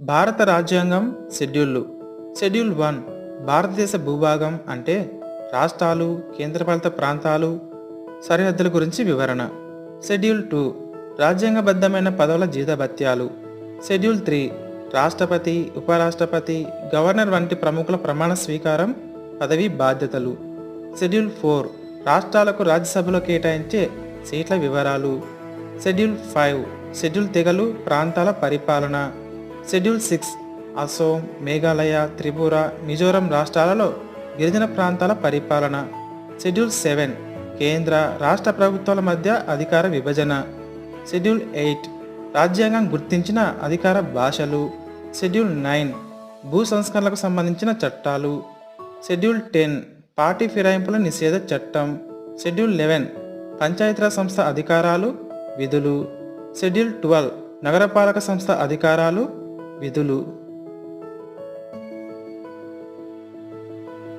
భారత రాజ్యాంగం షెడ్యూళ్ళు schedule one భారతదేశ భూభాగం అంటే రాష్ట్రాలు కేంద్రపాలిత ప్రాంతాలు సరిహద్దుల గురించి వివరణ. షెడ్యూల్ టూ రాజ్యాంగబద్ధమైన పదవుల జీతభత్యాలు. షెడ్యూల్ త్రీ రాష్ట్రపతి ఉపరాష్ట్రపతి గవర్నర్ వంటి ప్రముఖుల ప్రమాణ స్వీకారం పదవి బాధ్యతలు. షెడ్యూల్ ఫోర్ రాష్ట్రాలకు రాజ్యసభలో కేటాయించే సీట్ల వివరాలు. షెడ్యూల్ ఫైవ్ షెడ్యూల్ తెగలు ప్రాంతాల పరిపాలన. షెడ్యూల్ సిక్స్ అసోం మేఘాలయ త్రిపుర మిజోరం రాష్ట్రాలలో గిరిజన ప్రాంతాల పరిపాలన. షెడ్యూల్ సెవెన్ కేంద్ర రాష్ట్ర ప్రభుత్వాల మధ్య అధికార విభజన. షెడ్యూల్ ఎయిట్ రాజ్యాంగం గుర్తించిన అధికార భాషలు. షెడ్యూల్ నైన్ భూ సంస్కరణలకు సంబంధించిన చట్టాలు. షెడ్యూల్ టెన్ పార్టీ ఫిరాయింపుల నిషేధ చట్టం. షెడ్యూల్ లెవెన్ పంచాయతీరాజ్ సంస్థ అధికారాలు విధులు. షెడ్యూల్ ట్వెల్వ్ నగరపాలక సంస్థ అధికారాలు విధులు